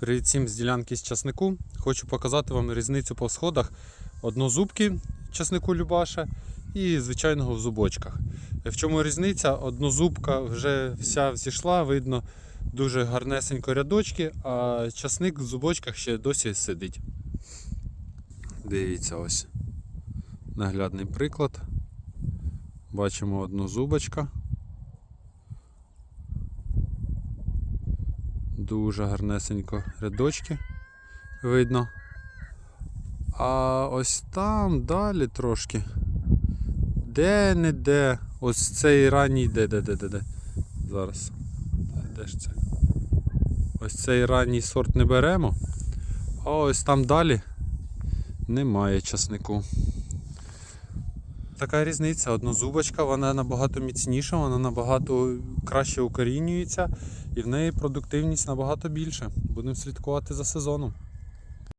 Привіт всім з ділянки з часнику. Хочу показати вам різницю по сходах однозубки часнику Любаша і звичайного в зубочках. В чому різниця? Однозубка вже вся взійшла, видно дуже гарнесенько рядочки, а часник в зубочках ще досі сидить. Дивіться ось. Наглядний приклад. Бачимо однозубочка. Дуже гарнесенько рядочки видно. А ось там далі трошки. Де-не-де. Ось цей ранній де де де де де. Зараз. Де ж це? Ось цей ранній сорт не беремо. А ось там далі немає часнику. Така різниця, однозубочка, вона набагато міцніша, вона набагато краще укорінюється і в неї продуктивність набагато більше. Будемо слідкувати за сезоном.